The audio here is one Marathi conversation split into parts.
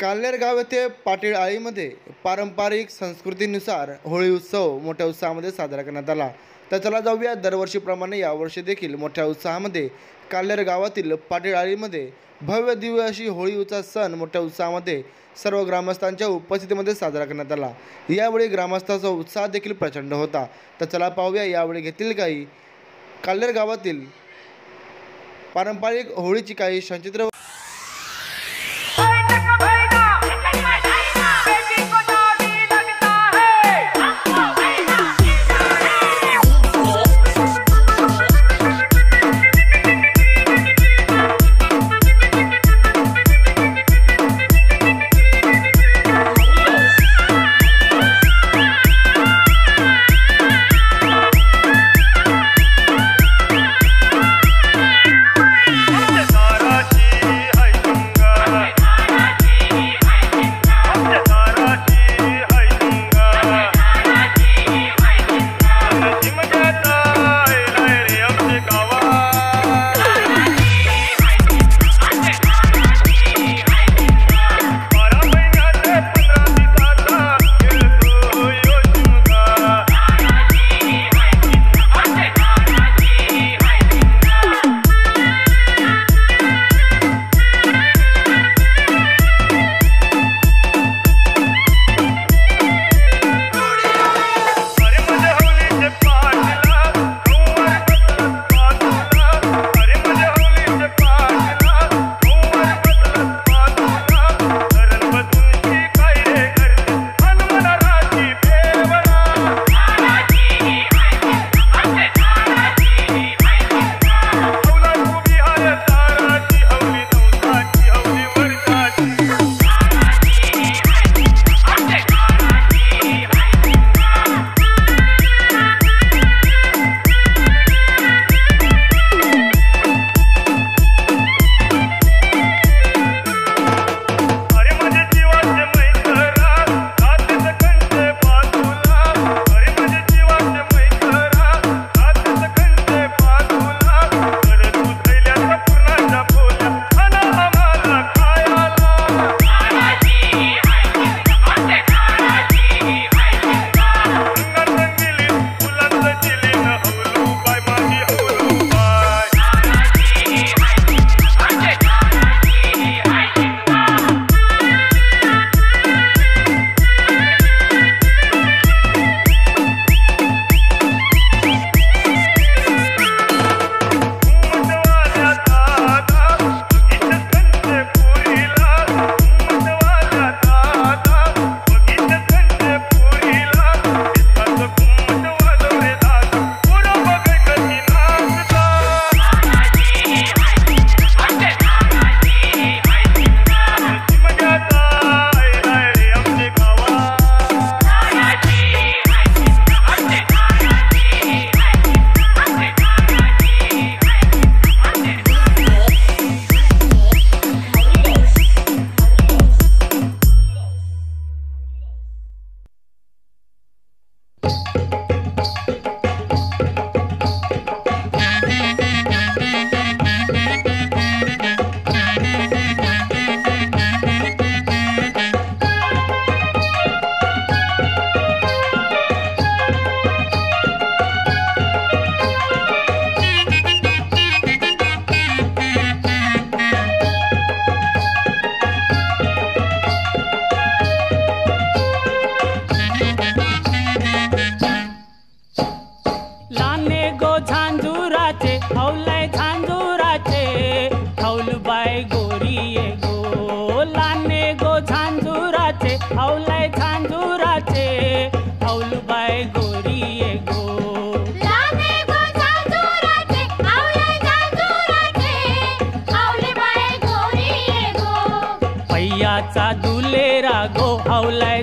कालनेर गाव येथे पाटील आळीमध्ये पारंपरिक संस्कृतीनुसार होळी उत्सव मोठ्या उत्साहामध्ये साजरा करण्यात आला. तर चला जाऊया दरवर्षीप्रमाणे यावर्षी देखील मोठ्या उत्साहामध्ये कालनेर गावातील पाटील आळीमध्ये भव्य दिव्य अशी होळीचा सण मोठ्या उत्साहामध्ये सर्व ग्रामस्थांच्या उपस्थितीमध्ये साजरा करण्यात आला. यावेळी ग्रामस्थांचा उत्साह देखील प्रचंड होता. तर चला पाहूया यावेळी घेतील काही कालनेर गावातील पारंपरिक होळीची काही संचित्र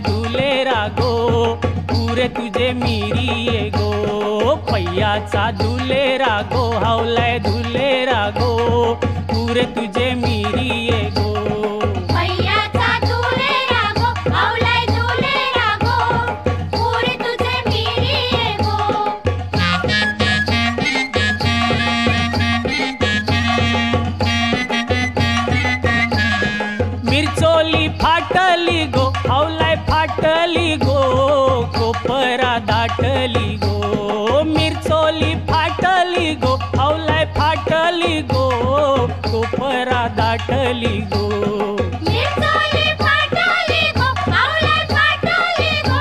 दुलेरा गो पुरे तुझे मिरी गो. पैयाचा धुले गो हावलाय धुले गो पुरे तुझे मिरी गो. फाटली गो कोपरा दाटली गो मिरचोली फाटली गो हावलाय फाटली गो कोपरा दाटली गो. मिरचोली फाटली गो आवलाई फाटली गो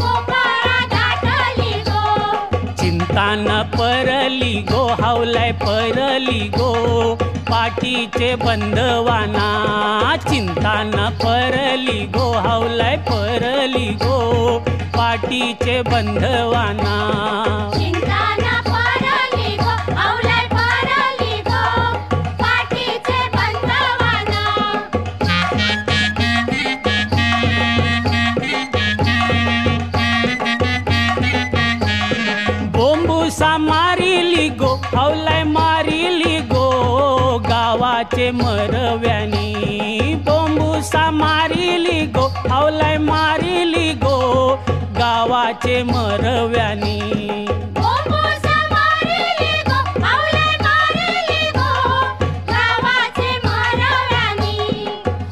कोपरा दाटली गो. चिंता न परली गो हावलाय परली गो पाठीचे बंधवाना चिंता न परली गो हावलाय परली गो पाठीचे बंधवाना. गावाचे मरव्यानी. बोंबुसा मारिली गो हवलाय मारिली गो गावाचे मरव्यानी. बोंबुसा मारिली गो आवलाई मारिली गो गावाचे मरव्यानी.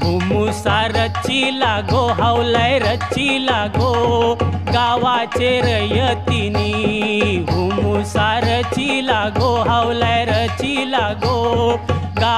हुमुसा रचिला गो हावलाय रचिला गो गावाचे रयतिनी. हुमुसा रचिला गो हावलाय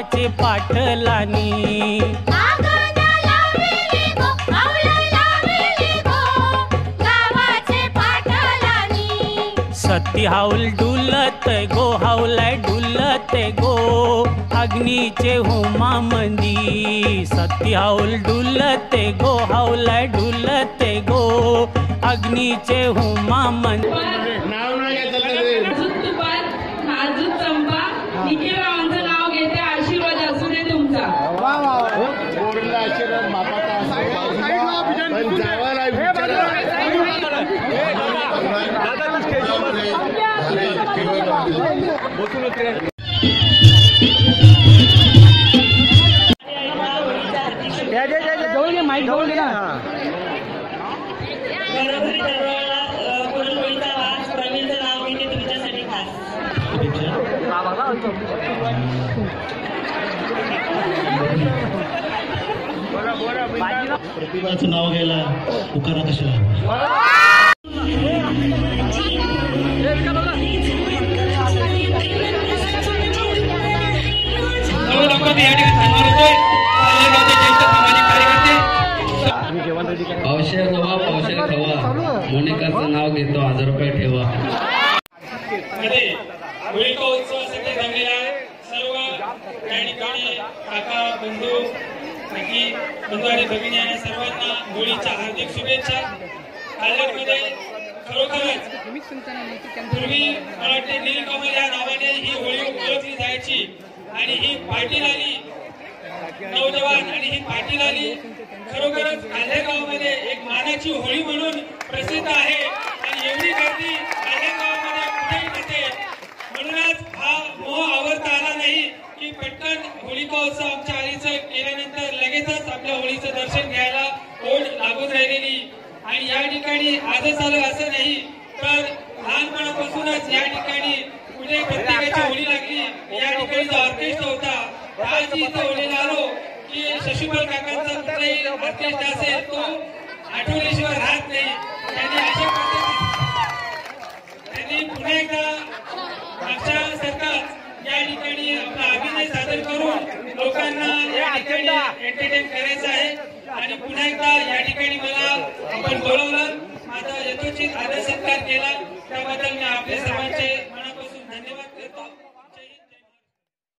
गावाचे पाटलानी सती हाऊल डुलत गो हावलाय डुलत गो अग्नीचे होमा मंदी सती हाऊल डुलत गो हावलाय डुलत गो अग्नीचे होमा मंदी दूध तुपात प्रतिभाचं नाव घ्यायला पुरणपोळीचा कशाला? पावशेर रवा पावशेर खवा. मोनिकाचं नाव घेतो हजार रुपये ठेवा. मध्ये होळीचा उत्सव सध्या जमलेला सर्व त्या ठिकाणी काका बंधू आणि भगिनी सर्वांना होळीच्या हार्दिक शुभेच्छा. कालमध्ये खरोखरच पूर्वी मला वाटते निलकमल या नावाने ही होळी ओळखली जायची. आणि ही पाटील आली नौजवान आणि ही पाटील आली खरोखरच गावमध्ये एक मानाची होळी म्हणून प्रसिद्ध आहे. आणि एवढी गर्दी गावमध्ये कुठेही नसते म्हणूनच हा मोह आवरता आला नाही की पटकन होळिका उत्सव आमच्या आलीचं केल्यानंतर लगेचच आपल्या होळीचं दर्शन घ्यायला ओढ लागून राहिलेली. आणि या ठिकाणी आजच आलं असं नाही तर लहानपणापासूनच या ठिकाणी कुठे प्रत्येकाच्या या ठिकाणी ऑर्केस्ट्रा होता आज इथं होळीला आलो की शशिपाल काकांचा कुठलाही ऑर्केस्ट्रा असेल तो आठवल्याशिवाय राहत नाही. त्यांनी अशा पद्धतीने त्यांनी पुन्हा एकदा मागच्या सरकार या ठिकाणी आपला अभिनय सादर करून लोकांना या ठिकाणी एंटरटेन करायचं आहे. आणि पुन्हा एकदा या ठिकाणी मला आपण बोलवलं. माझा यथोचित आदर सत्कार केला. त्याबद्दल मी आपल्या सर्वांचे City.